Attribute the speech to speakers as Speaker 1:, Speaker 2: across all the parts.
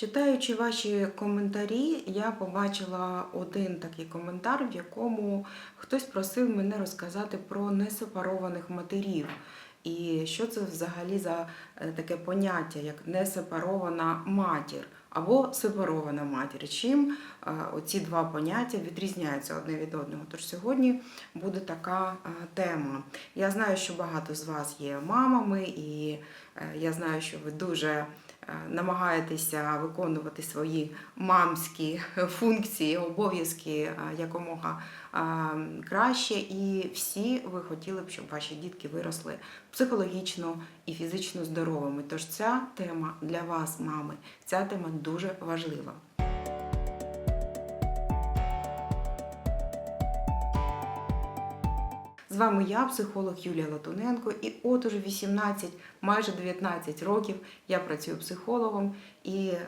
Speaker 1: Читаючи ваші коментарі, я побачила один такий коментар, в якому хтось просив мене розказати про несепарованих матерів. І що це взагалі за е, таке поняття, як несепарована матір або сепарована матір? Чим е, оці два поняття відрізняються одне від одного? Тож сьогодні буде така е, тема. Я знаю, що багато з вас є мамами, і я знаю, що ви дуже намагаєтеся виконувати свої мамські функції, обов'язки е, якомога е, краще. І всі ви хотіли б, щоб ваші дітки виросли психологічно і фізично здоровими. Тож ця тема для вас, мами, ця тема дуже важлива. З вами я, психолог Юлія Латуненко, і от уже 18, майже 19 років я працюю психологом і е,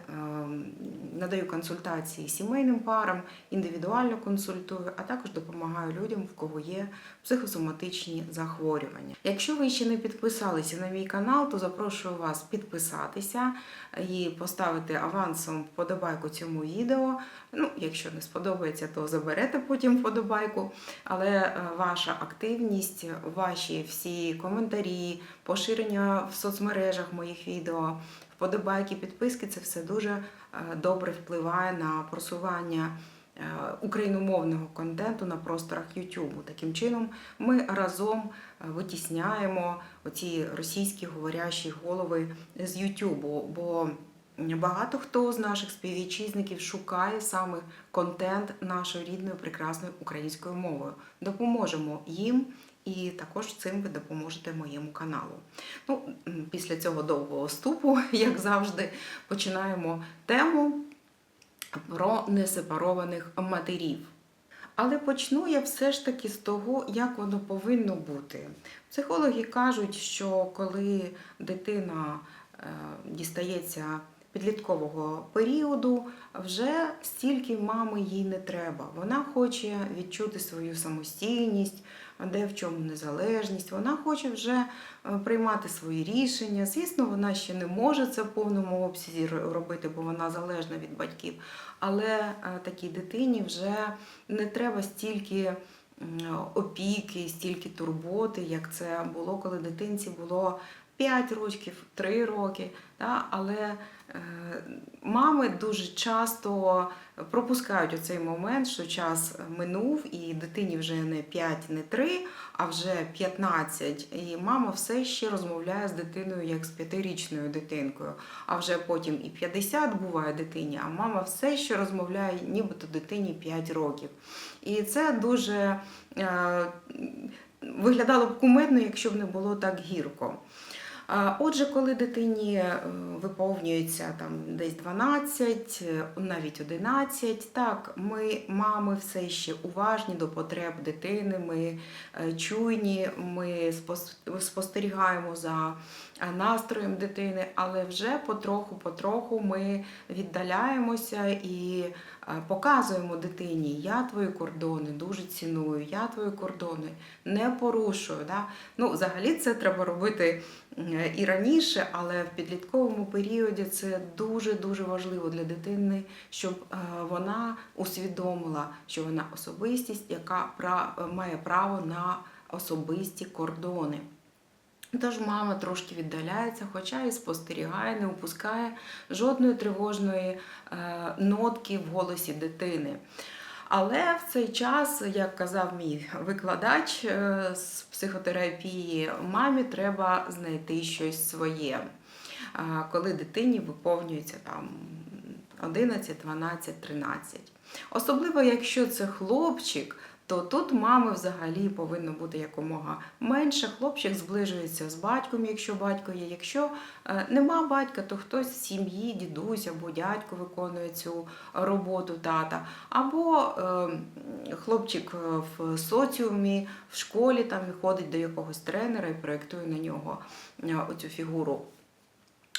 Speaker 1: надаю консультації сімейним парам, індивідуально консультую, а також допомагаю людям, в кого є психосоматичні захворювання. Якщо ви ще не підписалися на мій канал, то запрошую вас підписатися і поставити авансом вподобайку цьому відео. Ну, якщо не сподобається, то заберете потім вподобайку. Але е, ваша активність, ваші всі коментарі, поширення в соцмережах моїх відео, вподобайки, підписки це все дуже е, добре впливає на просування е, україномовного контенту на просторах YouTube. Таким чином, ми разом е, витісняємо оці російські говорящі голови з YouTube. Бо Багато хто з наших співвітчизників шукає саме контент нашою рідною прекрасною українською мовою. Допоможемо їм, і також цим ви допоможете моєму каналу. Ну, після цього довгого вступу, як завжди, починаємо тему про несепарованих матерів. Але почну я все ж таки з того, як воно повинно бути. Психологи кажуть, що коли дитина е, дістається підліткового періоду, вже стільки мами їй не треба. Вона хоче відчути свою самостійність, де в чому незалежність. Вона хоче вже е, приймати свої рішення. Звісно, вона ще не може це в повному обсязі робити, бо вона залежна від батьків. Але е, такій дитині вже не треба стільки опіки, стільки турботи, як це було, коли дитинці було 5 років, 3 роки. Да? Але е, мами дуже часто пропускають оцей момент, що час минув, і дитині вже не 5, не 3, а вже 15. І мама все ще розмовляє з дитиною як з п'ятирічною дитинкою. А вже потім і 50 буває дитині, а мама все ще розмовляє, нібито дитині 5 років. І це дуже е, виглядало б кумедно, якщо б не було так гірко. Отже, коли дитині е, виповнюється там десь 12, е, навіть 11, так, ми, мами, все ще уважні до потреб дитини, ми е, чуйні, ми спос- спостерігаємо за настроєм дитини, але вже потроху-потроху ми віддаляємося і показуємо дитині, я твої кордони дуже ціную, я твої кордони не порушую. Да? Ну, взагалі це треба робити е, і раніше, але в підлітковому періоді це дуже-дуже важливо для дитини, щоб е, вона усвідомила, що вона особистість, яка має право на особисті кордони. Тож мама трошки віддаляється, хоча і спостерігає, не упускає жодної тривожної е, нотки в голосі дитини. Але в цей час, як казав мій викладач е, з психотерапії, мамі треба знайти щось своє. Е, Коли дитині виповнюється там 11, 12, 13. Особливо, якщо це хлопчик, то тут мами взагалі повинно бути якомога менше. Хлопчик зближується з батьком, якщо батько є. Якщо е, нема батька, то хтось з сім'ї, дідусь або дядько виконує цю роботу тата. Або е, хлопчик е, в соціумі, в школі там ходить до якогось тренера і проєктує на нього оцю фігуру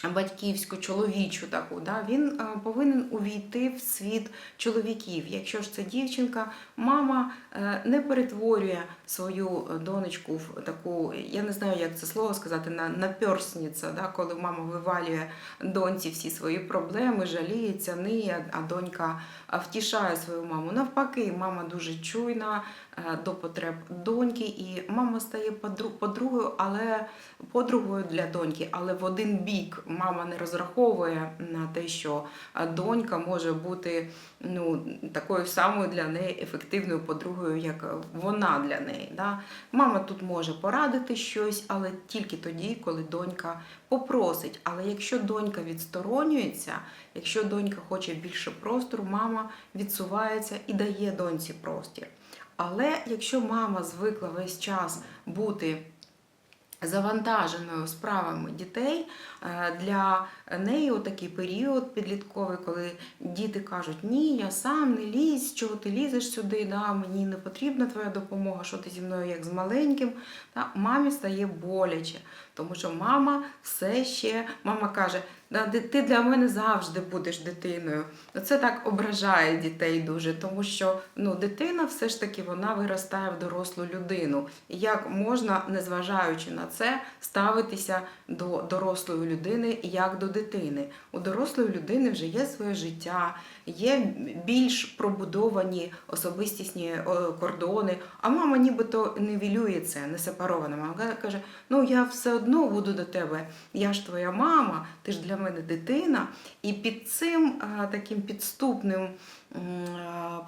Speaker 1: батьківську, чоловічу таку, да, він е, повинен увійти в світ чоловіків. Якщо ж це дівчинка, мама е, не перетворює свою донечку в таку, я не знаю, як це слово сказати, на наперсниця, да, коли мама вивалює доньці всі свої проблеми, жаліється, ниє, а донька е, втішає свою маму. Навпаки, мама дуже чуйна е, до потреб доньки, і мама стає подру- подругою, але подругою для доньки, але в один бік мама не розраховує на те, що донька може бути ну, такою самою для неї ефективною подругою, як вона для неї. Да? Мама тут може порадити щось, але тільки тоді, коли донька попросить. Але якщо донька відсторонюється, якщо донька хоче більше простору, мама відсувається і дає доньці простір. Але якщо мама звикла весь час бути завантаженою справами дітей е, для неї такий період підлітковий, коли діти кажуть, ні, я сам не лізь, чого ти лізеш сюди, да, мені не потрібна твоя допомога, що ти зі мною як з маленьким. Да, мамі стає боляче, тому що мама все ще, мама каже, ти для мене завжди будеш дитиною. Це так ображає дітей дуже, тому що ну, дитина все ж таки вона виростає в дорослу людину. І як можна, незважаючи на це, ставитися до дорослої людини як до дитини? У дорослої людини вже є своє життя, є більш пробудовані особистісні кордони. А мама нібито невілює це, не сепарована. Мама каже: ну я все одно буду до тебе. Я ж твоя мама, ти ж для мене дитина. І під цим таким підступним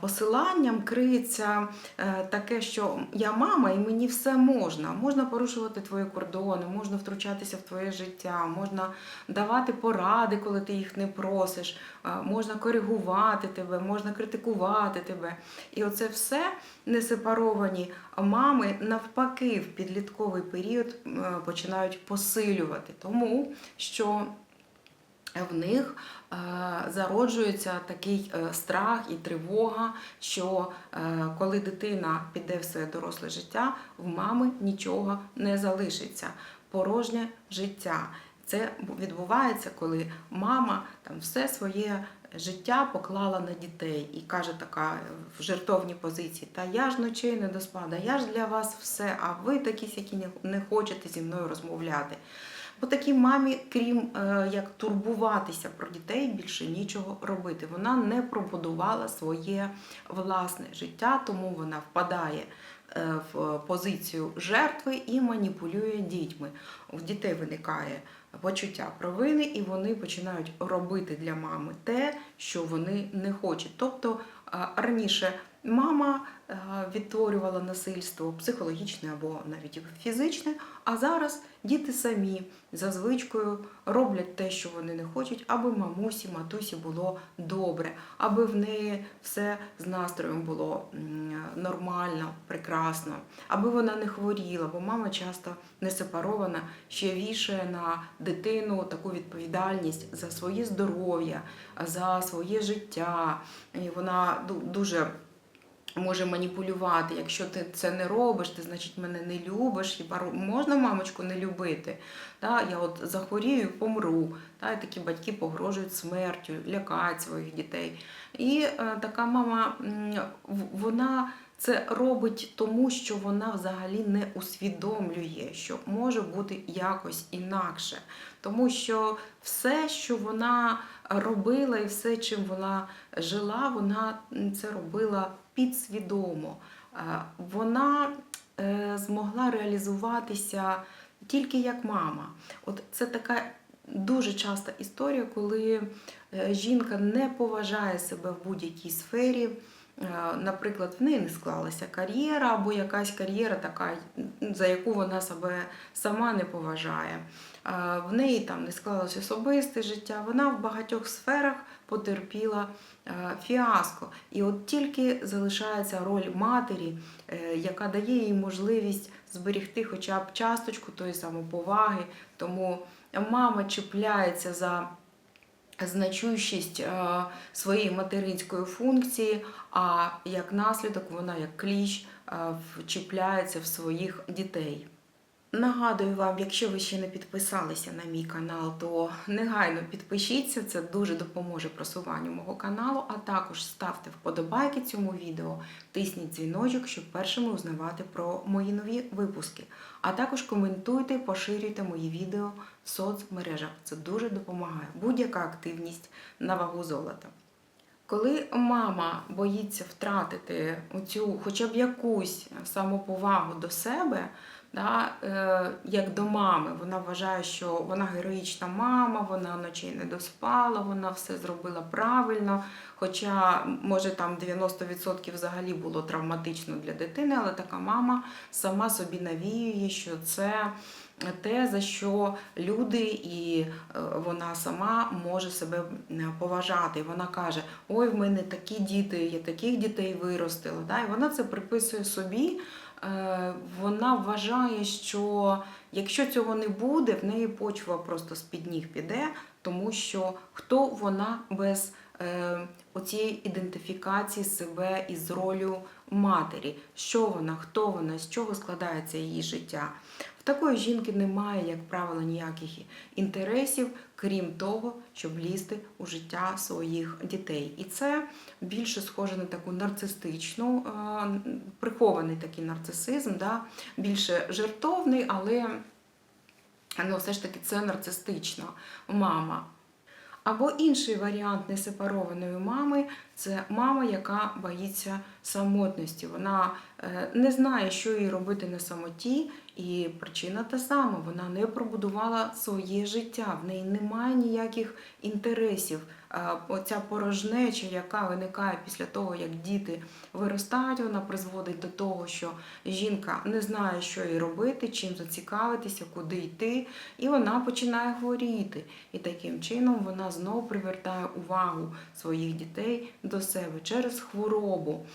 Speaker 1: посиланням криється е, таке, що я мама і мені все можна. Можна порушувати твої кордони, можна втручатися в твоє життя, можна давати поради, коли ти їх не просиш, е, можна коригувати тебе, можна критикувати тебе. І оце все несепаровані мами навпаки в підлітковий період е, починають посилювати, тому що в них е, зароджується такий е, страх і тривога, що е, коли дитина піде в своє доросле життя, в мами нічого не залишиться. Порожнє життя. Це відбувається, коли мама там все своє життя поклала на дітей і каже така в жертовній позиції: Та я ж ночей не доспада, я ж для вас все, а ви такі, які не- не хочете зі мною розмовляти. Бо такій мамі, крім е, як турбуватися про дітей, більше нічого робити. Вона не пробудувала своє власне життя, тому вона впадає е, в позицію жертви і маніпулює дітьми. У дітей виникає почуття провини, і вони починають робити для мами те, що вони не хочуть. Тобто е, раніше мама е, відтворювала насильство психологічне або навіть фізичне, а зараз діти самі за звичкою роблять те, що вони не хочуть, аби мамусі, матусі було добре, аби в неї все з настроєм було нормально, прекрасно, аби вона не хворіла, бо мама часто не сепарована, ще вішає на дитину таку відповідальність за своє здоров'я, за своє життя. І вона дуже може маніпулювати. Якщо ти це не робиш, ти значить мене не любиш. Хіба можна мамочку не любити? Та, я от захворію, помру. Та, і такі батьки погрожують смертю, лякають своїх дітей. І е, така мама, вона це робить тому, що вона взагалі не усвідомлює, що може бути якось інакше. Тому що все, що вона робила, і все, чим вона жила, вона це робила підсвідомо. Е, Вона е, змогла реалізуватися тільки як мама. От це така дуже часта історія, коли е, жінка не поважає себе в будь-якій сфері. Е, Наприклад, в неї не склалася кар'єра, або якась кар'єра така, за яку вона себе сама не поважає. Е, В неї там не склалося особисте життя. Вона в багатьох сферах потерпіла е, фіаско. І от тільки залишається роль матері, яка дає їй можливість зберегти хоча б часточку тої самоповаги. Тому мама чіпляється за значущість е, своєї материнської функції, а як наслідок вона як кліщ е, вчіпляється в своїх дітей. Нагадую вам, якщо ви ще не підписалися на мій канал, то негайно підпишіться, це дуже допоможе просуванню мого каналу, а також ставте вподобайки цьому відео, тисніть дзвіночок, щоб першими узнавати про мої нові випуски. А також коментуйте, поширюйте мої відео в соцмережах. Це дуже допомагає. Будь-яка активність на вагу золота. Коли мама боїться втратити оцю хоча б якусь самоповагу до себе, да, е, як до мами, вона вважає, що вона героїчна мама, вона ночей не доспала, вона все зробила правильно. Хоча, може, там 90% взагалі було травматично для дитини, але така мама сама собі навіює, що це те, за що люди і е, вона сама може себе е, поважати. Вона каже: Ой, в мене такі діти, я таких дітей виростила. І вона це приписує собі. Е, Вона вважає, що якщо цього не буде, в неї почва просто з-під ніг піде, тому що хто вона без е, оцієї ідентифікації себе із ролю матері, що вона, хто вона, з чого складається її життя. Такої жінки немає, як правило, ніяких інтересів, крім того, щоб лізти у життя своїх дітей. І це більше схоже на таку нарцистичну, е, прихований такий нарцисизм, да? більше жертовний, але ну, все ж таки це нарцистична мама. Або інший варіант несепарованої мами це мама, яка боїться самотності. Вона е, не знає, що їй робити на самоті, і причина та сама: вона не пробудувала своє життя, в неї немає ніяких інтересів. Оця порожнеча, яка виникає після того, як діти виростають, вона призводить до того, що жінка не знає, що їй робити, чим зацікавитися, куди йти, і вона починає хворіти. І таким чином вона знову привертає увагу своїх дітей до себе через хворобу.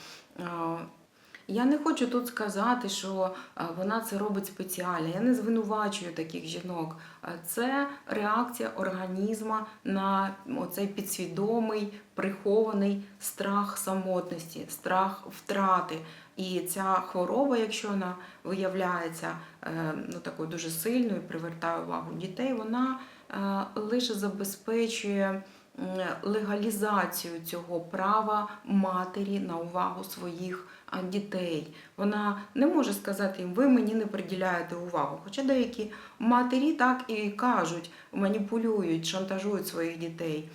Speaker 1: Я не хочу тут сказати, що е, вона це робить спеціально. Я не звинувачую таких жінок. Е, Це реакція організму на оцей підсвідомий прихований страх самотності, страх втрати. І ця хвороба, якщо вона виявляється е, ну, такою дуже сильною, привертає увагу дітей, вона лише забезпечує легалізацію цього права матері на увагу своїх дітей. Вона не може сказати їм, ви мені не приділяєте увагу. Хоча деякі матері так і кажуть, маніпулюють, шантажують своїх дітей.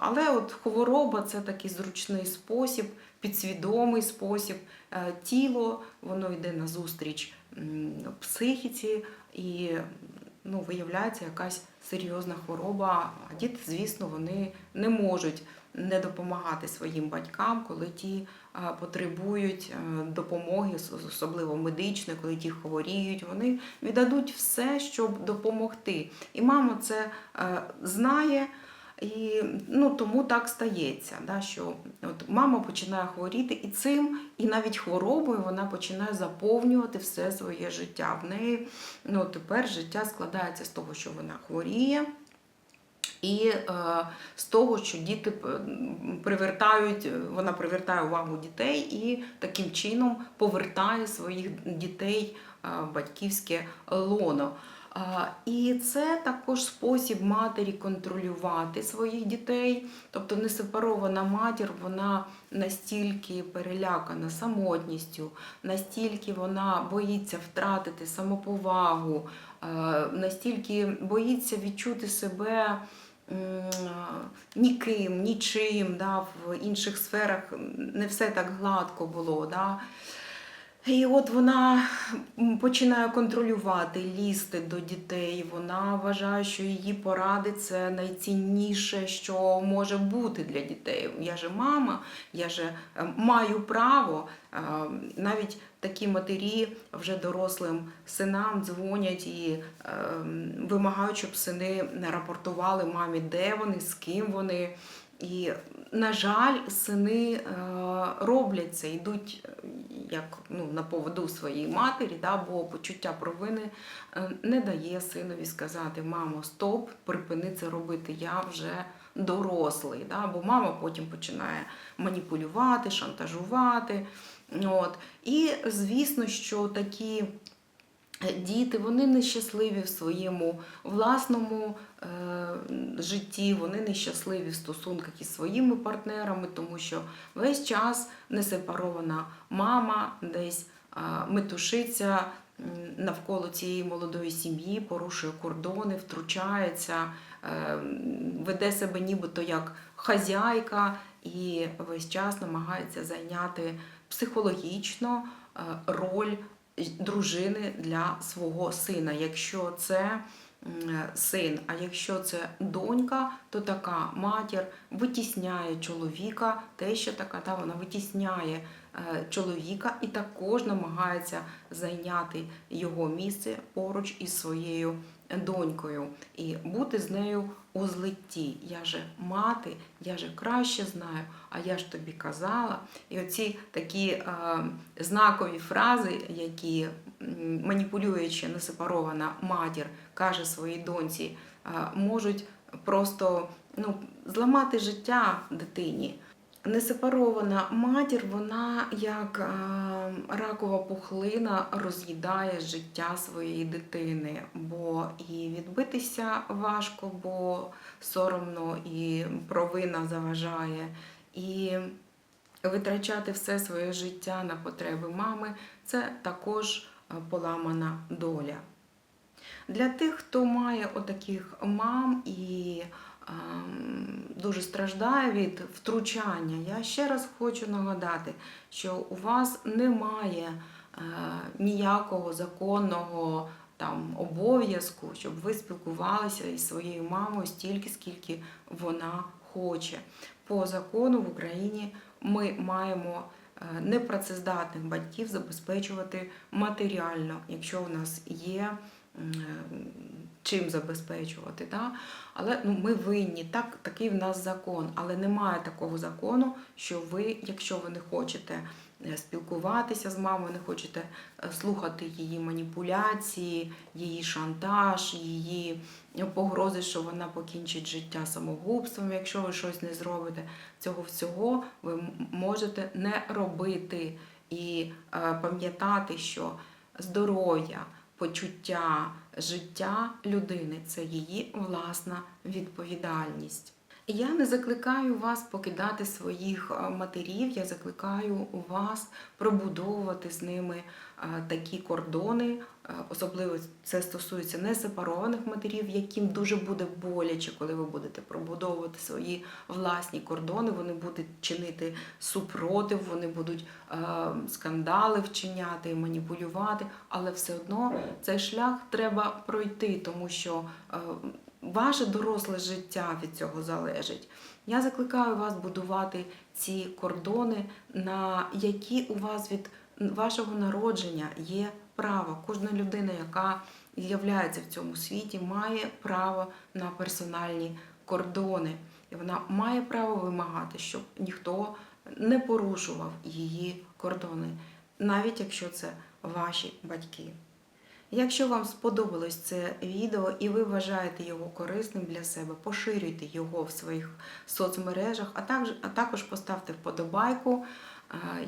Speaker 1: Але от хвороба це такий зручний спосіб, підсвідомий спосіб. Тіло воно йде назустріч психіці і ну, виявляється якась серйозна хвороба. А діти, звісно, вони не можуть не допомагати своїм батькам, коли ті потребують е, допомоги, особливо медичної, коли ті хворіють. Вони віддадуть все, щоб допомогти. І мама це е, знає. І ну, тому так стається, да, що от мама починає хворіти і цим, і навіть хворобою вона починає заповнювати все своє життя. В неї ну, тепер життя складається з того, що вона хворіє. І е, з того, що діти привертають, вона привертає увагу дітей і таким чином повертає своїх дітей е, в батьківське лоно. І це також спосіб матері контролювати своїх дітей. Тобто несепарована матір, вона настільки перелякана самотністю, настільки вона боїться втратити самоповагу, е, настільки боїться відчути себе ніким, нічим. Да, в інших сферах не все так гладко було. Да. І от вона починає контролювати, лізти до дітей. Вона вважає, що її поради це найцінніше, що може бути для дітей. Я же мама, я же е, маю право. Е, Навіть такі матері вже дорослим синам дзвонять і е, вимагають, щоб сини рапортували мамі, де вони, з ким вони. І, на жаль, сини е, роблять це, йдуть е, як ну, на поводу своєї матері, да, бо почуття провини е, не дає синові сказати: мамо, стоп, припини це робити, я вже дорослий. Да, бо мама потім починає маніпулювати, шантажувати. От. І звісно, що такі е, діти вони нещасливі в своєму власному е, житті, вони нещасливі в стосунках із своїми партнерами, тому що весь час несепарована мама десь е, метушиться навколо цієї молодої сім'ї, порушує кордони, втручається, е, веде себе нібито як хазяйка і весь час намагається зайняти психологічно е, роль дружини для свого сина. Якщо це син, а якщо це донька, то така матір витісняє чоловіка, те, що така, та вона витісняє е, чоловіка і також намагається зайняти його місце поруч із своєю донькою і бути з нею у злитті. Я же мати, я же краще знаю, а я ж тобі казала. І оці такі е, знакові фрази, які маніпулюючи несепарована матір каже своїй доньці, е, можуть просто ну, зламати життя дитині. Несепарована матір, вона як е, ракова пухлина роз'їдає життя своєї дитини, бо і відбитися важко, бо соромно і провина заважає, і витрачати все своє життя на потреби мами це також е, поламана доля. Для тих, хто має отаких мам і дуже страждає від втручання, я ще раз хочу нагадати, що у вас немає е, ніякого законного там обов'язку, щоб ви спілкувалися із своєю мамою стільки, скільки вона хоче. По закону в Україні ми маємо е, непрацездатних батьків забезпечувати матеріально, якщо у нас є е, чим забезпечувати. Да? Але ну, ми винні, так, такий в нас закон. Але немає такого закону, що ви, якщо ви не хочете е, спілкуватися з мамою, не хочете е, слухати її маніпуляції, її шантаж, її погрози, що вона покінчить життя самогубством, якщо ви щось не зробите. Цього всього ви можете не робити і е, пам'ятати, що здоров'я, почуття життя людини це її власна відповідальність. Я не закликаю вас покидати своїх е, матерів, я закликаю вас пробудовувати з ними е, такі кордони. Е, Особливо це стосується несепарованих матерів, яким дуже буде боляче, коли ви будете пробудовувати свої власні кордони. Вони будуть чинити супротив, вони будуть скандали вчиняти, маніпулювати, але все одно цей шлях треба пройти, тому що ваше доросле життя від цього залежить. Я закликаю вас будувати ці кордони, на які у вас від вашого народження є право. Кожна людина, яка з'являється в цьому світі, має право на персональні кордони. І вона має право вимагати, щоб ніхто не порушував її кордони, навіть якщо це ваші батьки. Якщо вам сподобалось це відео і ви вважаєте його корисним для себе, поширюйте його в своїх соцмережах, а також, а також поставте вподобайку.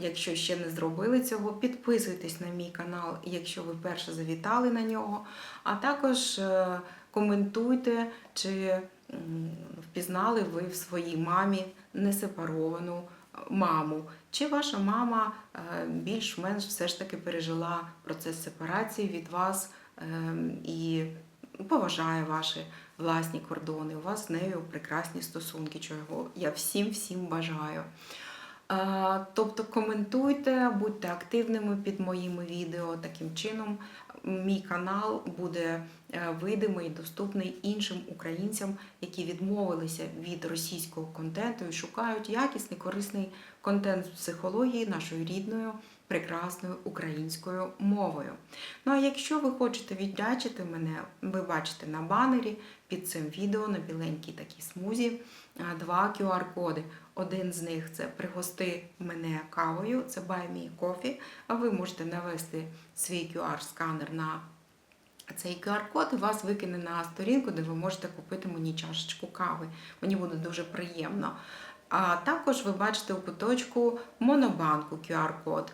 Speaker 1: Якщо ще не зробили цього, підписуйтесь на мій канал, якщо ви перше завітали на нього. А також е, коментуйте, чи впізнали ви в своїй мамі несепаровану маму. Чи ваша мама е, більш-менш все ж таки пережила процес сепарації від вас ем, і поважає ваші власні кордони? У вас з нею прекрасні стосунки, чого я всім всім бажаю. Е, Тобто коментуйте, будьте активними під моїми відео. Таким чином, мій канал буде е, видимий доступний іншим українцям, які відмовилися від російського контенту і шукають якісний, корисний контент з психології нашою рідною, прекрасною українською мовою. Ну а якщо ви хочете віддячити мене, ви бачите на банері під цим відео на біленькій такій смузі два QR-коди. Один з них це пригости мене кавою, це Buy Me Coffee, а ви можете навести свій QR-сканер на цей QR-код і вас викине на сторінку, де ви можете купити мені чашечку кави. Мені буде дуже приємно. А також ви бачите у куточку монобанку QR-код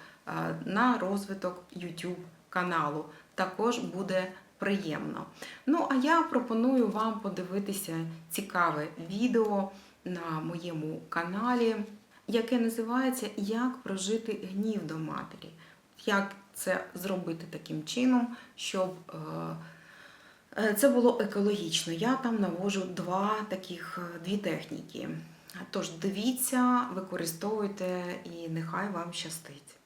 Speaker 1: на розвиток YouTube каналу. також буде приємно. Ну, а я пропоную вам подивитися цікаве відео на моєму каналі, яке називається Як прожити гнів до матері. Як це зробити таким чином, щоб е, е, це було екологічно. Я там навожу два таких, е, дві техніки. Тож дивіться, використовуйте і нехай вам щастить.